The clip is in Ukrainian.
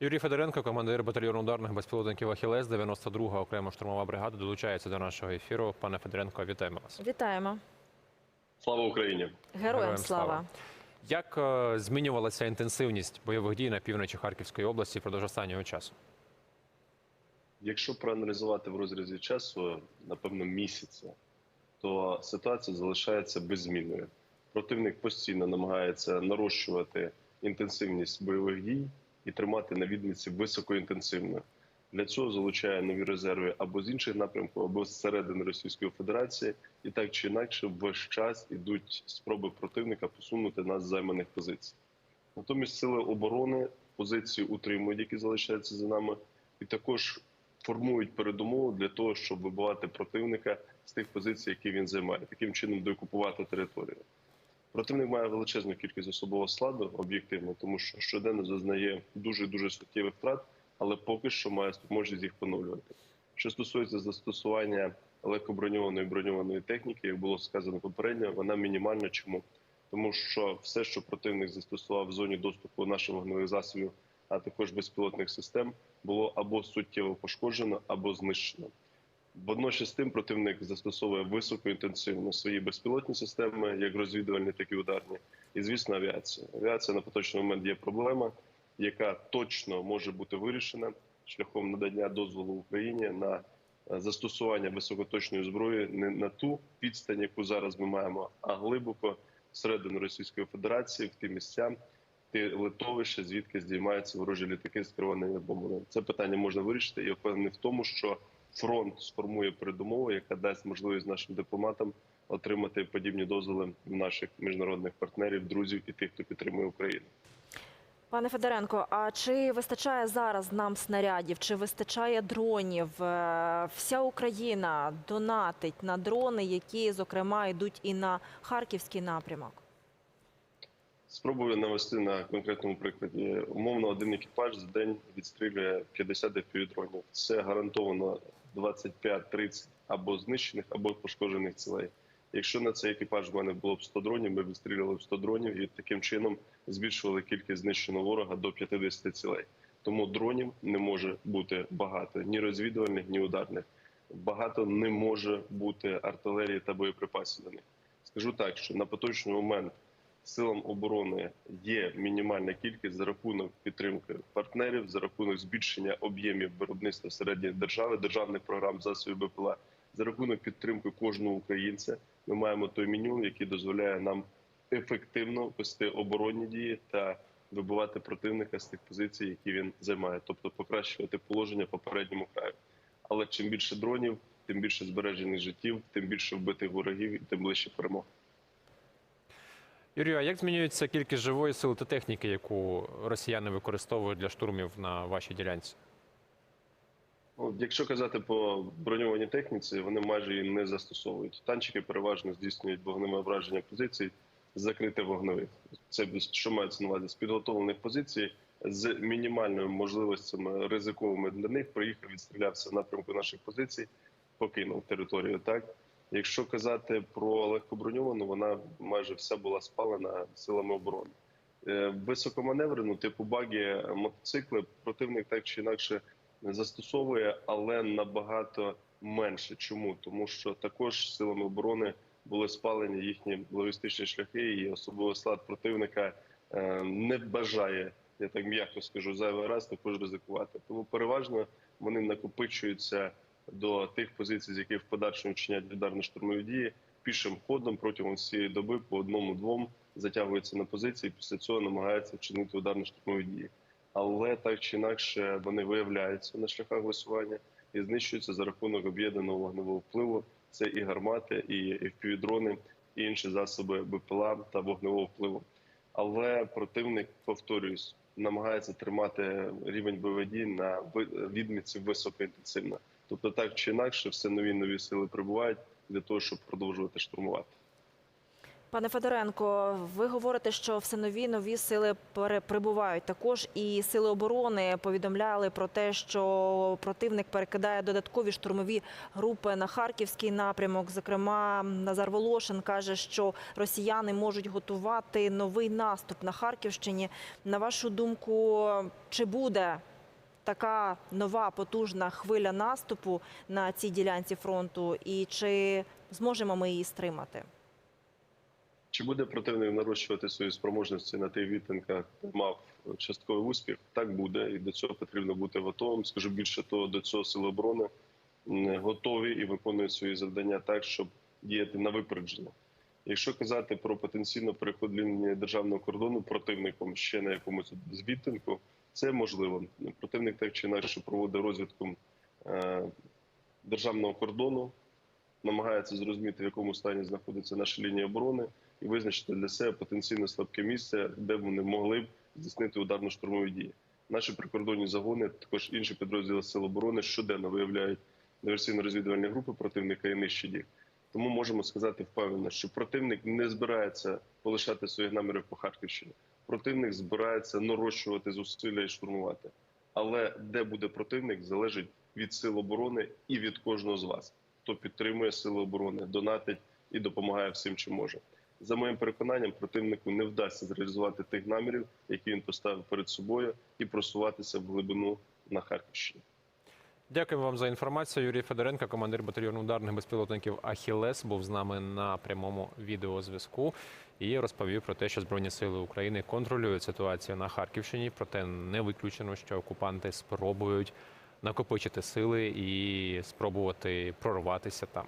Юрій Федоренко, командир батальйону ударних безпілотників Ахілес, 92-га окрема штурмова бригада, долучається до нашого ефіру. Пане Федоренко, вітаємо вас. Вітаємо. Слава Україні! Героям, слава. Як е, змінювалася інтенсивність бойових дій на півночі Харківської області впродовж останнього часу? Якщо проаналізувати в розрізі часу, напевно, місяця, то ситуація залишається беззмінною. Противник постійно намагається нарощувати інтенсивність бойових дій і тримати на відмітці високоінтенсивно. Для цього залучає нові резерви або з інших напрямків, або з середини Російської Федерації, і так чи інакше весь час ідуть спроби противника посунути нас з займаних позицій. Натомість сили оборони позиції утримують, які залишаються за нами, і також формують передумову для того, щоб вибивати противника з тих позицій, які він займає, таким чином деокупувати територію. Противник має величезну кількість особового складу об'єктивно, тому що щоденно зазнає дуже дуже суттєвих втрат, але поки що має спроможність їх поновлювати. Що стосується застосування легкоброньованої броньованої техніки, як було сказано попередньо, вона мінімальна. Чому? Тому що все, що противник застосував в зоні доступу наших вогневих засобів, а також безпілотних систем, було або суттєво пошкоджено, або знищено. Водночас тим противник застосовує високоінтенсивно свої безпілотні системи, як розвідувальні, так і ударні, і звісно, авіація. Авіація на поточний момент є проблема, яка точно може бути вирішена шляхом надання дозволу Україні на е, застосування високоточної зброї не на ту відстань, яку зараз ми маємо, а глибоко всередину Російської Федерації, в ті місця, ті литовища, звідки здіймаються ворожі літаки з керованими бомбами. Це питання можна вирішити. Я впевнений в тому, що фронт сформує передумову, яка дасть можливість нашим дипломатам отримати подібні дозволи наших міжнародних партнерів, друзів і тих, хто підтримує Україну. Пане Федоренко, а чи вистачає зараз нам снарядів, чи вистачає дронів? Е, Вся Україна донатить на дрони, які, зокрема, йдуть і на харківський напрямок. Спробую навести на конкретному прикладі. Умовно, один екіпаж за день відстрілює 50 FPV-дронів. Це гарантовано 25-30 або знищених, або пошкоджених цілей. Якщо на цей екіпаж в мене було б 100 дронів, ми б відстрілювали б 100 дронів і таким чином збільшували кількість знищеного ворога до 50 цілей. Тому дронів не може бути багато ні розвідувальних, ні ударних. Багато не може бути артилерії та боєприпасів до них. Скажу так, що на поточний момент силам оборони є мінімальна кількість за рахунок підтримки партнерів, за рахунок збільшення об'ємів виробництва середньої держави, державних програм засобів БПЛА, за рахунок підтримки кожного українця. Ми маємо той меню, який дозволяє нам ефективно вести оборонні дії та вибивати противника з тих позицій, які він займає, тобто покращувати положення попередньому краю. Але чим більше дронів, тим більше збережених життів, тим більше вбитих ворогів і тим ближче перемога. Юрію, а як змінюється кількість живої сили та техніки, яку росіяни використовують для штурмів на вашій ділянці? Якщо казати по броньованій техніці, вони майже її не застосовують. Танчики переважно здійснюють вогневе враження позицій з закритих вогневих. Це що мається на увазі з підготовлених позицій з мінімальними можливостями ризиковими для них. Приїхав, відстрілявся в напрямку наших позицій, покинув територію. Так, якщо казати про легкоброньовану, вона майже вся була спалена силами оборони. Е, Високоманеврену, типу багі, мотоцикли противник так чи інакше застосовує, але набагато менше. Чому? Тому що також силами оборони були спалені їхні логістичні шляхи, і особливо склад противника е, не бажає, я так м'яко скажу, зайвий раз також ризикувати. Тому переважно вони накопичуються до тих позицій, з яких в подальшому чинять ударно-штурмові дії пішим ходом протягом всієї доби по одному-двом затягуються на позиції. Після цього намагаються вчинити ударно-штурмові дії але так чи інакше вони виявляються на шляхах висування і знищуються за рахунок об'єднаного вогневого впливу. Це і гармати, і FPV-дрони, і інші засоби БПЛА та вогневого впливу. Але противник, повторюсь, намагається тримати рівень БВД на відмітці високоінтенсивно. Тобто, так чи інакше, все нові нові сили прибувають для того, щоб продовжувати штурмувати. Пане Федоренко, ви говорите, що все нові нові сили прибувають. Також і сили оборони повідомляли про те, що противник перекидає додаткові штурмові групи на харківський напрямок. Зокрема, Назар Волошин каже, що росіяни можуть готувати новий наступ на Харківщині. На вашу думку, чи буде така нова потужна хвиля наступу на цій ділянці фронту, і чи зможемо ми її стримати? Чи буде противник нарощувати свої спроможності на тих відтинках, де мав частковий успіх? Так буде, і до цього потрібно бути готовим. Скажу більше того, до цього сили оборони готові і виконують свої завдання так, щоб діяти на випередження. Якщо казати про потенційно переход лінії державного кордону противником ще на якомусь з відтинку, це можливо. Противник так чи інакше проводить розвідку е, державного кордону, намагається зрозуміти, в якому стані знаходиться наша лінія оборони, і визначити для себе потенційно слабке місце, де вони могли б здійснити ударно-штурмові дії. Наші прикордонні загони, також інші підрозділи Сил оборони щоденно виявляють диверсійно-розвідувальні групи противника і нищать їх. Тому можемо сказати впевнено, що противник не збирається полишати своїх намірів по Харківщині. Противник збирається нарощувати зусилля і штурмувати. Але де буде противник, залежить від сил оборони і від кожного з вас, хто підтримує сили оборони, донатить і допомагає всім, чим може. За моїм переконанням, противнику не вдасться зреалізувати тих намірів, які він поставив перед собою, і просуватися в глибину на Харківщині. Дякуємо вам за інформацію. Юрій Федоренко, командир батальйону ударних безпілотників Ахілес, був з нами на прямому відеозв'язку і розповів про те, що Збройні сили України контролюють ситуацію на Харківщині. Проте не виключено, що окупанти спробують накопичити сили і спробувати прорватися там.